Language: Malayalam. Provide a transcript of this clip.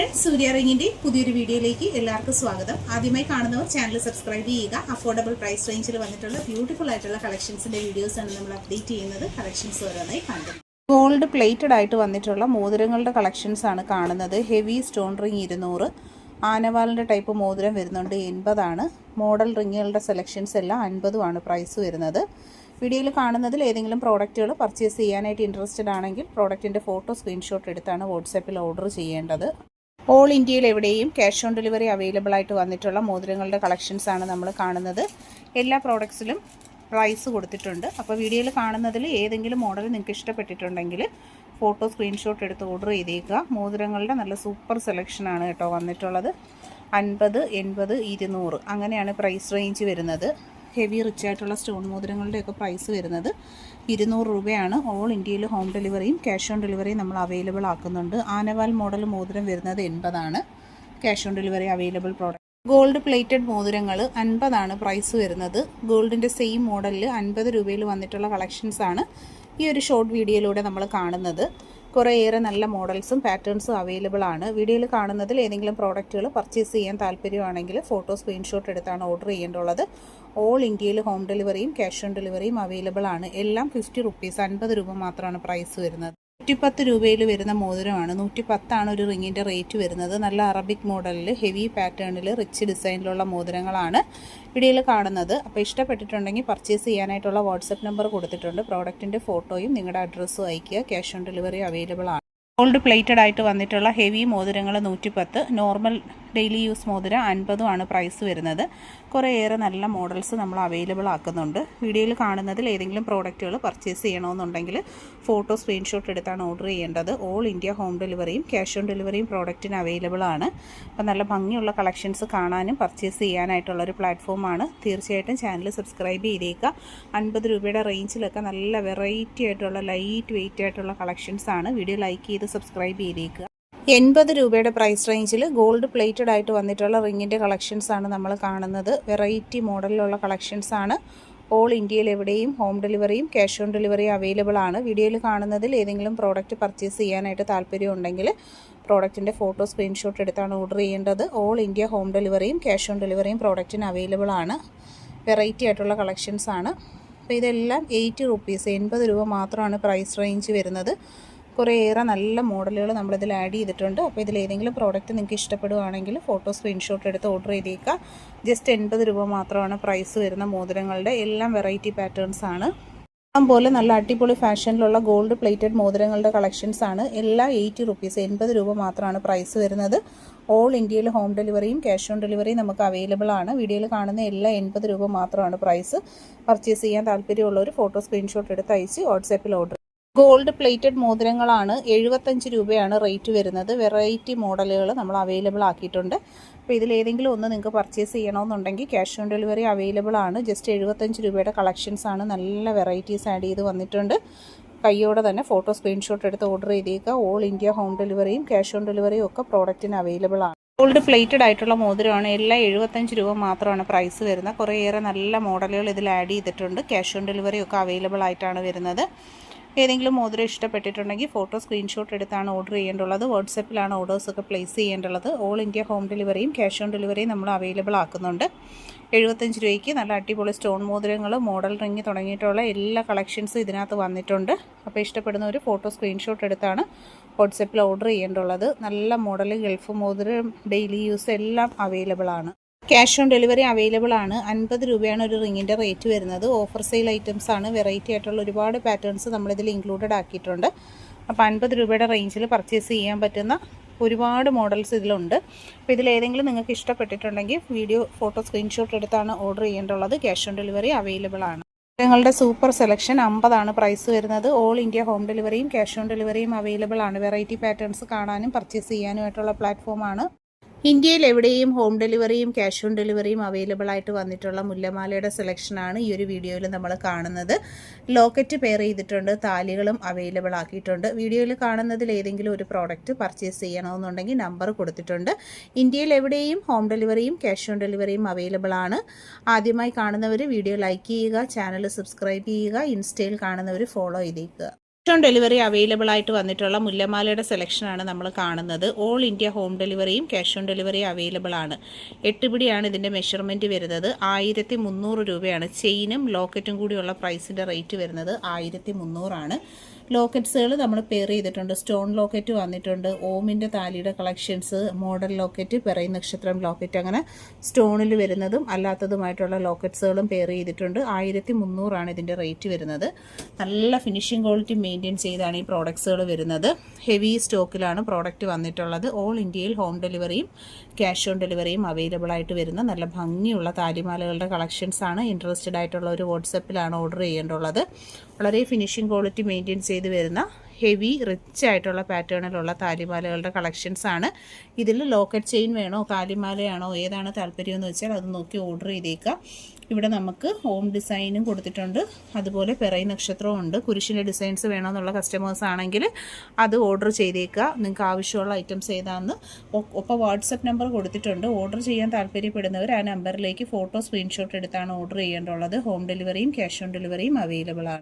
ഫ്രണ്ട്സ് സൂര്യ റിങ്ങിന്റെ പുതിയൊരു വീഡിയോയിലേക്ക് എല്ലാവർക്കും സ്വാഗതം. ആദ്യമായി കാണുന്നവർ ചാനൽ സബ്സ്ക്രൈബ് ചെയ്യുക. അഫോർഡബിൾ പ്രൈസ് റേഞ്ചിൽ വന്നിട്ടുള്ള ബ്യൂട്ടിഫുൾ ആയിട്ടുള്ള കളക്ഷൻസിന്റെ വീഡിയോസ് ആണ് നമ്മൾ അപ്ഡേറ്റ് ചെയ്യുന്നത്. കളക്ഷൻസ് ഓരോന്നായി കണ്ടു. ഗോൾഡ് പ്ലേറ്റഡ് ആയിട്ട് വന്നിട്ടുള്ള മോതിരങ്ങളുടെ കളക്ഷൻസ് ആണ് കാണുന്നത്. ഹെവി സ്റ്റോൺ റിങ് ഇരുന്നൂറ്. ആനവാലിന്റെ ടൈപ്പ് മോതിരം വരുന്നുണ്ട് എൺപതാണ്. മോഡൽ റിങ്ങുകളുടെ സെലക്ഷൻസ് എല്ലാം അൻപതുമാണ് പ്രൈസ് വരുന്നത്. വീഡിയോയിൽ കാണുന്നതിൽ ഏതെങ്കിലും പ്രോഡക്റ്റുകൾ പർച്ചേസ് ചെയ്യാനായിട്ട് ഇൻട്രസ്റ്റഡ് ആണെങ്കിൽ പ്രോഡക്റ്റിന്റെ ഫോട്ടോ സ്ക്രീൻഷോട്ട് എടുത്താണ് വാട്സാപ്പിൽ ഓർഡർ ചെയ്യേണ്ടത്. ഓൾ ഇന്ത്യയിൽ എവിടെയും ക്യാഷ് ഓൺ ഡെലിവറി അവൈലബിൾ ആയിട്ട് വന്നിട്ടുള്ള മോതിരങ്ങളുടെ കളക്ഷൻസ് ആണ് നമ്മൾ കാണുന്നത്. എല്ലാ പ്രോഡക്ട്സിലും പ്രൈസ് കൊടുത്തിട്ടുണ്ട്. അപ്പോൾ വീഡിയോയിൽ കാണുന്നതിൽ ഏതെങ്കിലും മോഡൽ നിങ്ങൾക്ക് ഇഷ്ടപ്പെട്ടിട്ടുണ്ടെങ്കിൽ ഫോട്ടോ സ്ക്രീൻഷോട്ട് എടുത്ത് ഓർഡർ ചെയ്തേക്കുക. മോതിരങ്ങളുടെ നല്ല സൂപ്പർ സെലക്ഷനാണ് കേട്ടോ വന്നിട്ടുള്ളത്. അൻപത് എൺപത് ഇരുന്നൂറ് അങ്ങനെയാണ് പ്രൈസ് റേഞ്ച് വരുന്നത്. ഹെവി റിച്ച് ആയിട്ടുള്ള സ്റ്റോൺ മോതിരങ്ങളുടെയൊക്കെ പ്രൈസ് വരുന്നത് ഇരുന്നൂറ് രൂപയാണ്. ഓൾ ഇന്ത്യയിൽ ഹോം ഡെലിവറിയും ക്യാഷ് ഓൺ ഡെലിവറിയും നമ്മൾ അവൈലബിൾ ആക്കുന്നുണ്ട്. ആനവാൽ മോഡൽ മോതിരം വരുന്നത് എൺപതാണ്. Cash on delivery available product gold plated മോതിരങ്ങൾ അൻപതാണ് പ്രൈസ് വരുന്നത്. ഗോൾഡിന്റെ സെയിം മോഡലിൽ അൻപത് രൂപയിൽ വന്നിട്ടുള്ള കളക്ഷൻസാണ് ഈ ഒരു ഷോർട്ട് വീഡിയോയിലൂടെ നമ്മൾ കാണുന്നത്. കുറേയേറെ നല്ല മോഡൽസും പാറ്റേൺസും അവൈലബിൾ ആണ്. വീഡിയോയിൽ കാണുന്നതിൽ ഏതെങ്കിലും പ്രോഡക്റ്റുകൾ പർച്ചേസ് ചെയ്യാൻ താല്പര്യമാണെങ്കിൽ ഫോട്ടോ സ്ക്രീൻഷോട്ട് എടുത്താണ് ഓർഡർ ചെയ്യേണ്ടുള്ളത് ഓൾ ഇന്ത്യയിൽ ഹോം ഡെലിവറിയും ക്യാഷ് ഓൺ ഡെലിവറിയും അവൈലബിൾ ആണ്. എല്ലാം ഫിഫ്റ്റി റുപ്പീസ് അൻപത് രൂപ മാത്രമാണ് പ്രൈസ് വരുന്നത്. നൂറ്റിപ്പത്ത് രൂപയിൽ വരുന്ന മോതിരമാണ്. നൂറ്റി പത്താണ് ഒരു റിങ്ങിന്റെ റേറ്റ് വരുന്നത്. നല്ല അറബിക് മോഡലിൽ ഹെവി പാറ്റേണിൽ റിച്ച് ഡിസൈനിലുള്ള മോതിരങ്ങളാണ് വീഡിയോയിൽ കാണുന്നത്. അപ്പോൾ ഇഷ്ടപ്പെട്ടിട്ടുണ്ടെങ്കിൽ പർച്ചേസ് ചെയ്യാനായിട്ടുള്ള വാട്സപ്പ് നമ്പർ കൊടുത്തിട്ടുണ്ട്. പ്രോഡക്റ്റിന്റെ ഫോട്ടോയും നിങ്ങളുടെ അഡ്രസ്സും അയയ്ക്കുക. ക്യാഷ് ഓൺ ഡെലിവറി അവൈലബിൾ ആണ്. ഗോൾഡ് പ്ലേറ്റഡ് ആയിട്ട് വന്നിട്ടുള്ള ഹെവി മോതിരങ്ങൾ നൂറ്റിപ്പത്ത്. നോർമൽ ഡെയിലി യൂസ് മോതിരം അൻപതുമാണ് പ്രൈസ് വരുന്നത്. കുറേയേറെ നല്ല മോഡൽസ് നമ്മൾ അവൈലബിൾ ആക്കുന്നുണ്ട്. വീഡിയോയിൽ കാണുന്നതിൽ ഏതെങ്കിലും പ്രോഡക്റ്റുകൾ പർച്ചേസ് ചെയ്യണമെന്നുണ്ടെങ്കിൽ ഫോട്ടോ സ്ക്രീൻഷോട്ട് എടുത്താണ് ഓർഡർ ചെയ്യേണ്ടത്. ഓൾ ഇന്ത്യ ഹോം ഡെലിവറിയും ക്യാഷ് ഓൺ ഡെലിവറിയും പ്രോഡക്റ്റിന് അവൈലബിൾ ആണ്. അപ്പോൾ നല്ല ഭംഗിയുള്ള കളക്ഷൻസ് കാണാനും പർച്ചേസ് ചെയ്യാനായിട്ടുള്ളൊരു പ്ലാറ്റ്ഫോമാണ് തീർച്ചയായിട്ടും ചാനൽ സബ്സ്ക്രൈബ് ചെയ്തേക്കുക. അൻപത് രൂപയുടെ റേഞ്ചിലൊക്കെ നല്ല വെറൈറ്റി ആയിട്ടുള്ള ലൈറ്റ് വെയിറ്റ് ആയിട്ടുള്ള കളക്ഷൻസ് ആണ്. വീഡിയോ ലൈക്ക് ചെയ്ത് സബ്സ്ക്രൈബ് ചെയ്തേക്കുക. എൺപത് രൂപയുടെ പ്രൈസ് റേഞ്ചിൽ ഗോൾഡ് പ്ലേറ്റഡ് ആയിട്ട് വന്നിട്ടുള്ള റിങ്ങിന്റെ കളക്ഷൻസ് ആണ് നമ്മൾ കാണുന്നത്. വെറൈറ്റി മോഡലിലുള്ള കളക്ഷൻസ് ആണ്. ഓൾ ഇന്ത്യയിൽ എവിടെയും ഹോം ഡെലിവറിയും ക്യാഷ് ഓൺ ഡെലിവറിയും അവൈലബിൾ ആണ്. വീഡിയോയിൽ കാണുന്നതിൽ ഏതെങ്കിലും പ്രോഡക്റ്റ് പർച്ചേസ് ചെയ്യാനായിട്ട് താല്പര്യമുണ്ടെങ്കിൽ പ്രോഡക്റ്റിന്റെ ഫോട്ടോ സ്ക്രീൻഷോട്ട് എടുത്താണ് ഓർഡർ ചെയ്യേണ്ടത്. ഓൾ ഇന്ത്യ ഹോം ഡെലിവറിയും ക്യാഷ് ഓൺ ഡെലിവറിയും പ്രോഡക്റ്റിന് അവൈലബിൾ ആണ്. വെറൈറ്റി ആയിട്ടുള്ള കളക്ഷൻസ് ആണ്. അപ്പോൾ ഇതെല്ലാം എയ്റ്റി റുപ്പീസ് എൺപത് രൂപ മാത്രമാണ് പ്രൈസ് റേഞ്ച് വരുന്നത്. കുറേയേറെ നല്ല മോഡലുകൾ നമ്മളിതിൽ ആഡ് ചെയ്തിട്ടുണ്ട്. അപ്പോൾ ഇതിൽ ഏതെങ്കിലും പ്രോഡക്റ്റ് നിങ്ങൾക്ക് ഇഷ്ടപ്പെടുകയാണെങ്കിൽ ഫോട്ടോ സ്ക്രീൻഷോട്ട് എടുത്ത് ഓർഡർ ചെയ്തേക്കുക. ജസ്റ്റ് എൺപത് രൂപ മാത്രമാണ് പ്രൈസ് വരുന്ന മോതിരങ്ങളുടെ. എല്ലാം വെറൈറ്റി പാറ്റേൺസ് ആണ്. പോലെ നല്ല അടിപൊളി ഫാഷനിലുള്ള ഗോൾഡ് പ്ലേറ്റഡ് മോതിരങ്ങളുടെ കളക്ഷൻസ് ആണ്. എല്ലാ എയ്റ്റി റുപ്പീസ് എൺപത് രൂപ മാത്രമാണ് പ്രൈസ് വരുന്നത്. ഓൾ ഇന്ത്യയിൽ ഹോം ഡെലിവറിയും ക്യാഷ് ഓൺ ഡെലിവറിയും നമുക്ക് അവൈലബിൾ ആണ്. വീഡിയോയിൽ കാണുന്ന എല്ലാ എൺപത് രൂപ മാത്രമാണ് പ്രൈസ് പർച്ചേസ് ചെയ്യാൻ താല്പര്യമുള്ളവർ ഫോട്ടോ സ്ക്രീൻഷോട്ട് എടുത്ത് അയച്ച് വാട്സാപ്പിൽ ഓർഡർ ഗോൾഡ് പ്ലേറ്റഡ് മോതിരങ്ങളാണ്. എഴുപത്തഞ്ച് രൂപയാണ് റേറ്റ് വരുന്നത്. വെറൈറ്റി മോഡലുകൾ നമ്മൾ അവൈലബിൾ ആക്കിയിട്ടുണ്ട്. അപ്പോൾ ഇതിലേതെങ്കിലും ഒന്ന് നിങ്ങൾക്ക് പർച്ചേസ് ചെയ്യണമെന്നുണ്ടെങ്കിൽ ക്യാഷ് ഓൺ ഡെലിവറി അവൈലബിൾ ആണ്. ജസ്റ്റ് എഴുപത്തഞ്ച് രൂപയുടെ കളക്ഷൻസ് ആണ്. നല്ല വെറൈറ്റീസ് ആഡ് ചെയ്ത് വന്നിട്ടുണ്ട്. കൈയോടെ തന്നെ ഫോട്ടോ സ്ക്രീൻഷോട്ട് എടുത്ത് ഓർഡർ ചെയ്തേക്കുക. ഓൾ ഇന്ത്യ ഹോം ഡെലിവറിയും ക്യാഷ് ഓൺ ഡെലിവറിയും ഒക്കെ പ്രോഡക്റ്റിന് അവൈലബിൾ ആണ്. ഗോൾഡ് പ്ലേറ്റഡ് ആയിട്ടുള്ള മോതിരമാണ്. എല്ലാം എഴുപത്തഞ്ച് രൂപ മാത്രമാണ് പ്രൈസ് വരുന്നത്. കുറേയേറെ നല്ല മോഡലുകൾ ഇതിൽ ആഡ് ചെയ്തിട്ടുണ്ട്. ക്യാഷ് ഓൺ ഡെലിവറി ഒക്കെ അവൈലബിൾ ആയിട്ടാണ് വരുന്നത്. ഏതെങ്കിലും മോതിരം ഇഷ്ടപ്പെട്ടിട്ടുണ്ടെങ്കിൽ ഫോട്ടോ സ്ക്രീൻഷോട്ട് എടുത്താണ് ഓർഡർ ചെയ്യേണ്ടുള്ളത്. വാട്സപ്പിലാണ് ഓർഡേഴ്സൊക്കെ പ്ലേസ് ചെയ്യേണ്ടുള്ളത്. ഓൾ ഇന്ത്യ ഹോം ഡെലിവറിയും ക്യാഷ് ഓൺ ഡെലിവറിയും നമ്മൾ അവൈലബിൾ ആക്കുന്നുണ്ട്. എഴുപത്തഞ്ച് രൂപയ്ക്ക് നല്ല അടിപൊളി സ്റ്റോൺ മോതിരങ്ങൾ മോഡൽ റിങ് തുടങ്ങിയിട്ടുള്ള എല്ലാ കളക്ഷൻസും ഇതിനകത്ത് വന്നിട്ടുണ്ട്. അപ്പോൾ ഇഷ്ടപ്പെടുന്ന ഒരു ഫോട്ടോ സ്ക്രീൻഷോട്ട് എടുത്താണ് വാട്സപ്പിൽ ഓർഡർ ചെയ്യേണ്ടുള്ളത്. നല്ല മോഡൽ ഗൾഫ് മോതിരം ഡെയിലി യൂസ് എല്ലാം അവൈലബിൾ ആണ്. ക്യാഷ് ഓൺ ഡെലിവറി അവൈലബിൾ ആണ്. അൻപത് രൂപയാണ് ഒരു റിങ്ങിന്റെ റേറ്റ് വരുന്നത്. ഓഫർ സെയിൽ ഐറ്റംസ് ആണ്. വെറൈറ്റി ആയിട്ടുള്ള ഒരുപാട് പാറ്റേൺസ് നമ്മളിതിൽ ഇൻക്ലൂഡഡ് ആക്കിയിട്ടുണ്ട്. അപ്പോൾ അൻപത് രൂപയുടെ റേഞ്ചിൽ പർച്ചേസ് ചെയ്യാൻ പറ്റുന്ന ഒരുപാട് മോഡൽസ് ഇതിലുണ്ട്. അപ്പോൾ ഇതിലേതെങ്കിലും നിങ്ങൾക്ക് ഇഷ്ടപ്പെട്ടിട്ടുണ്ടെങ്കിൽ വീഡിയോ ഫോട്ടോ സ്ക്രീൻഷോട്ട് എടുത്താണ് ഓർഡർ ചെയ്യേണ്ടുള്ളത് ക്യാഷ് ഓൺ ഡെലിവറി അവൈലബിൾ ആണ്. ഞങ്ങളുടെ സൂപ്പർ സെലക്ഷൻ അമ്പതാണ് പ്രൈസ് വരുന്നത്. ഓൾ ഇന്ത്യ ഹോം ഡെലിവറിയും ക്യാഷ് ഓൺ ഡെലിവറിയും അവൈലബിൾ ആണ്. വെറൈറ്റി പാറ്റേൺസ് കാണാനും പർച്ചേസ് ചെയ്യാനുമായിട്ടുള്ള പ്ലാറ്റ്ഫോമാണ് ഇന്ത്യയിൽ എവിടെയും ഹോം ഡെലിവറിയും ക്യാഷ് ഓൺ ഡെലിവറിയും അവൈലബിൾ ആയിട്ട് വന്നിട്ടുള്ള മുല്ലമാലയുടെ സെലക്ഷനാണ് ഈ ഒരു വീഡിയോയിൽ നമ്മൾ കാണുന്നത്. ലോക്കറ്റ് പെയർ ചെയ്തിട്ടുണ്ട് താലികളും അവൈലബിൾ ആക്കിയിട്ടുണ്ട്. വീഡിയോയിൽ കാണുന്നതിൽ ഏതെങ്കിലും ഒരു പ്രോഡക്റ്റ് പർച്ചേസ് ചെയ്യണമെന്നുണ്ടെങ്കിൽ നമ്പർ കൊടുത്തിട്ടുണ്ട്. ഇന്ത്യയിൽ എവിടെയും ഹോം ഡെലിവറിയും ക്യാഷ് ഓൺ ഡെലിവറിയും അവൈലബിൾ ആണ്. ആദ്യമായി കാണുന്നവർ വീഡിയോ ലൈക്ക് ചെയ്യുക ചാനൽ സബ്സ്ക്രൈബ് ചെയ്യുക ഇൻസ്റ്റയിൽ കാണുന്നവർ ഫോളോ ചെയ്തേക്കുക. ഓൺ ഡെലിവറി അവൈലബിൾ ആയിട്ട് വന്നിട്ടുള്ള മുല്ലമാലയുടെ സെലക്ഷനാണ് നമ്മൾ കാണുന്നത്. ഓൾ ഇന്ത്യ ഹോം ഡെലിവറിയും ക്യാഷ് ഓൺ ഡെലിവറി അവൈലബിൾ ആണ്. എട്ട് പിടിയാണ് ഇതിന്റെ മെഷർമെന്റ് വരുന്നത്. ആയിരത്തി മുന്നൂറ് രൂപയാണ് ചെയിനും ലോക്കറ്റും കൂടിയുള്ള പ്രൈസിന്റെ റേറ്റ് വരുന്നത് ആയിരത്തി മുന്നൂറാണ് ലോക്കറ്റ്സുകൾ നമ്മൾ പെയർ ചെയ്തിട്ടുണ്ട്. സ്റ്റോൺ ലോക്കറ്റ് വന്നിട്ടുണ്ട്. ഓമിന്റെ താലിയുടെ കളക്ഷൻസ് മോഡൽ ലോക്കറ്റ് പെറൈ നക്ഷത്രം ലോക്കറ്റ് അങ്ങനെ സ്റ്റോണിൽ വരുന്നതും അല്ലാത്തതുമായിട്ടുള്ള ലോക്കറ്റ്സുകളും പെയർ ചെയ്തിട്ടുണ്ട്. ആയിരത്തി മുന്നൂറാണ് ഇതിന്റെ റേറ്റ് വരുന്നത്. നല്ല ഫിനിഷിംഗ് ക്വാളിറ്റി മെയിന്റെയിൻ ചെയ്താണ് ഈ പ്രോഡക്ട്സുകൾ വരുന്നത്. ഹെവി സ്റ്റോക്കിലാണ് പ്രോഡക്റ്റ് വന്നിട്ടുള്ളത്. ഓൾ ഇന്ത്യയിൽ ഹോം ഡെലിവറിയും ക്യാഷ് ഓൺ ഡെലിവറിയും അവൈലബിൾ ആയിട്ട് വരുന്ന നല്ല ഭംഗിയുള്ള താലിമാലകളുടെ കളക്ഷൻസ് ആണ്. ഇൻട്രസ്റ്റഡ് ആയിട്ടുള്ള ഒരു വാട്സപ്പിലാണ് ഓർഡർ ചെയ്യേണ്ടുള്ളത്. വളരെ ഫിനിഷിംഗ് ക്വാളിറ്റി മെയിന്റെയിൻ ചെയ്ത് വരുന്ന ഹെവി റിച്ച് ആയിട്ടുള്ള പാറ്റേണിലുള്ള താലിമാലകളുടെ കളക്ഷൻസ് ആണ്. ഇതിൽ ലോക്കറ്റ് ചെയിൻ വേണോ താലിമാലയാണോ ഏതാണ് താല്പര്യം എന്ന് വെച്ചാൽ അത് നോക്കി ഓർഡർ ചെയ്തേക്കാം ഇവിടെ നമുക്ക് ഹോം ഡിസൈനും കൊടുത്തിട്ടുണ്ട്. അതുപോലെ പെറൈ നക്ഷത്രവും ഉണ്ട്. കുരിശിന്റെ ഡിസൈൻസ് വേണമെന്നുള്ള കസ്റ്റമേഴ്സ് ആണെങ്കിൽ അത് ഓർഡർ ചെയ്തേക്കുക. നിങ്ങൾക്ക് ആവശ്യമുള്ള ഐറ്റംസ് ഏതാണെന്ന് ഒപ്പം വാട്സപ്പ് നമ്പർ കൊടുത്തിട്ടുണ്ട്. ഓർഡർ ചെയ്യാൻ താല്പര്യപ്പെടുന്നവർ ആ നമ്പറിലേക്ക് ഫോട്ടോ സ്ക്രീൻഷോട്ട് എടുത്താണ് ഓർഡർ ചെയ്യേണ്ടുള്ളത് ഹോം ഡെലിവറിയും ക്യാഷ് ഓൺ ഡെലിവറിയും അവൈലബിൾ ആണ്.